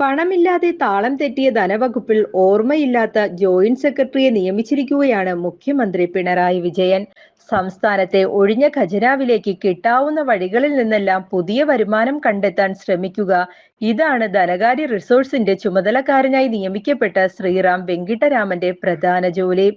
പണമില്ലാതെ താളം തെറ്റിയ ധനവകുപ്പിൽ ഓർമ്മയില്ലാത്ത ജോയിന്റ് സെക്രട്ടറിയെ നിയമിച്ചിരിക്കുകയാണ് മുഖ്യമന്ത്രി പിണറായി വിജയൻ. സംസ്ഥാനത്തെ ഒഴിഞ്ഞ ഖജനാവിലേക്ക് കിട്ടാവുന്ന വഴികളിൽ നിന്നെല്ലാം പുതിയ വരുമാനം കണ്ടെത്താൻ ശ്രമിക്കുക. ഇതാണ് ധനകാര്യ റിസോഴ്സിന്റെ ചുമതലക്കാരനായി നിയമിക്കപ്പെട്ട ശ്രീറാം വെങ്കിട്ടരാമന്റെ പ്രധാന ജോലി.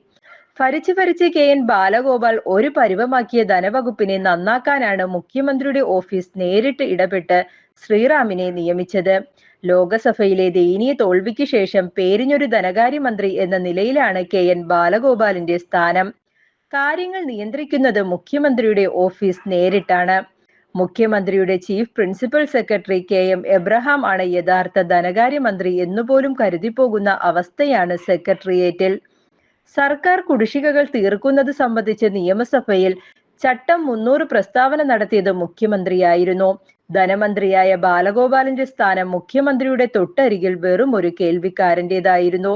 ഭരിച്ച് ഭരിച്ച് കെ എൻ ബാലഗോപാൽ ഒരു പരുവമാക്കിയ ധനവകുപ്പിനെ നന്നാക്കാനാണ് മുഖ്യമന്ത്രിയുടെ ഓഫീസ് നേരിട്ട് ഇടപെട്ട് ശ്രീറാമിനെ നിയമിച്ചത്. ലോകസഭയിലെ ദയനീയ തോൽവിക്ക് ശേഷം പേരിഞ്ഞൊരു ധനകാര്യമന്ത്രി എന്ന നിലയിലാണ് കെ എൻ ബാലഗോപാലിന്റെ സ്ഥാനം. കാര്യങ്ങൾ നിയന്ത്രിക്കുന്നത് മുഖ്യമന്ത്രിയുടെ ഓഫീസ് നേരിട്ടാണ്. മുഖ്യമന്ത്രിയുടെ chief principal secretary K M Abraham ആണ് യഥാർത്ഥ ധനകാര്യമന്ത്രി എന്നുപോലും കരുതിപ്പോകുന്ന അവസ്ഥയാണ് സെക്രട്ടേറിയറ്റിൽ. സർക്കാർ കുടിശ്ശികകൾ തീർക്കുന്നത് സംബന്ധിച്ച് നിയമസഭയിൽ ചട്ടം മുന്നൂറ് പ്രസ്താവന നടത്തിയത് മുഖ്യമന്ത്രിയായിരുന്നു. ധനമന്ത്രിയായ ബാലഗോപാലിന്റെ സ്ഥാനം മുഖ്യമന്ത്രിയുടെ തൊട്ടരികിൽ വെറും ഒരു കേൾവിക്കാരന്റേതായിരുന്നു.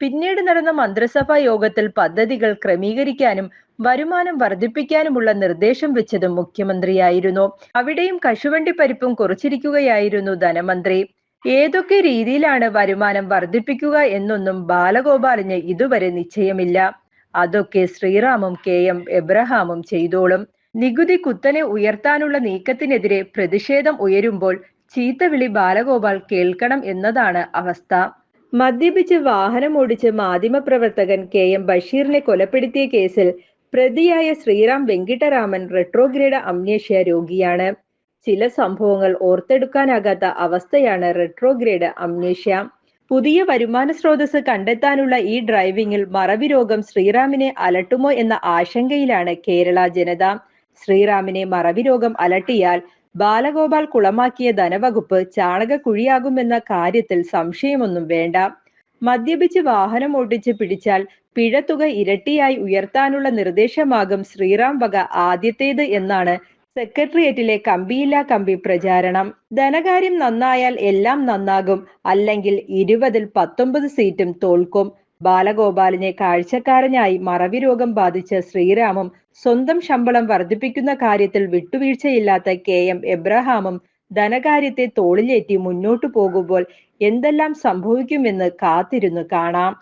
പിന്നീട് നടന്ന മന്ത്രിസഭാ യോഗത്തിൽ പദ്ധതികൾ ക്രമീകരിക്കാനും വരുമാനം വർദ്ധിപ്പിക്കാനുമുള്ള നിർദ്ദേശം വെച്ചത് മുഖ്യമന്ത്രിയായിരുന്നു. അവിടെയും കശുവണ്ടി പരിപ്പും കുറിച്ചിരിക്കുകയായിരുന്നു ധനമന്ത്രി. ഏതൊക്കെ രീതിയിലാണ് വരുമാനം വർദ്ധിപ്പിക്കുക എന്നൊന്നും ബാലഗോപാലിന് ഇതുവരെ നിശ്ചയമില്ല. അതൊക്കെ ശ്രീറാമും കെ എം എബ്രഹാമും ചെയ്തോളും. നികുതി കുത്തനെ ഉയർത്താനുള്ള നീക്കത്തിനെതിരെ പ്രതിഷേധം ഉയരുമ്പോൾ ചീത്തവിളി ബാലഗോപാൽ കേൾക്കണം എന്നതാണ് അവസ്ഥ. മദ്യപിച്ച് വാഹനം ഓടിച്ച് മാധ്യമപ്രവർത്തകൻ കെ എം ബഷീറിനെ കൊലപ്പെടുത്തിയ കേസിൽ പ്രതിയായ ശ്രീറാം വെങ്കിട്ടരാമൻ റെട്രോഗ്രേഡ് അമ്നേഷ്യ രോഗിയാണ്. ചില സംഭവങ്ങൾ ഓർത്തെടുക്കാനാകാത്ത അവസ്ഥയാണ് റെട്രോഗ്രേഡ് അമ്നേഷ്യ പുതിയ വരുമാന സ്രോതസ് കണ്ടെത്താനുള്ള ഈ ഡ്രൈവിംഗിൽ മറവി രോഗം ശ്രീറാമിനെ അലട്ടുമോ എന്ന ആശങ്കയിലാണ് കേരള ജനത. ശ്രീറാമിനെ മറവി രോഗം അലട്ടിയാൽ ബാലഗോപാൽ കുളമാക്കിയ ധനവകുപ്പ് ചാണകക്കുഴിയാകുമെന്ന കാര്യത്തിൽ സംശയമൊന്നും വേണ്ട. മദ്യപിച്ച് വാഹനം ഓടിച്ച് പിടിച്ചാൽ പിഴത്തുക ഇരട്ടിയായി ഉയർത്താനുള്ള നിർദ്ദേശമാകും ശ്രീറാം വക ആദ്യത്തേത് എന്നാണ് സെക്രട്ടേറിയറ്റിലെ കമ്പിയില്ല കമ്പി പ്രചാരണം. ധനകാര്യം നന്നായാൽ എല്ലാം നന്നാകും. അല്ലെങ്കിൽ ഇരുപതിൽ പത്തൊമ്പത് സീറ്റും തോൽക്കും. ബാലഗോപാലിനെ കാഴ്ചക്കാരനായി മറവി രോഗം ബാധിച്ച ശ്രീരാമും സ്വന്തം ശമ്പളം വർദ്ധിപ്പിക്കുന്ന കാര്യത്തിൽ വിട്ടുവീഴ്ചയില്ലാത്ത കെ എം എബ്രഹാമും ധനകാര്യത്തെ തോളിലേറ്റി മുന്നോട്ടു പോകുമ്പോൾ എന്തെല്ലാം സംഭവിക്കുമെന്ന് കാത്തിരുന്നു കാണാം.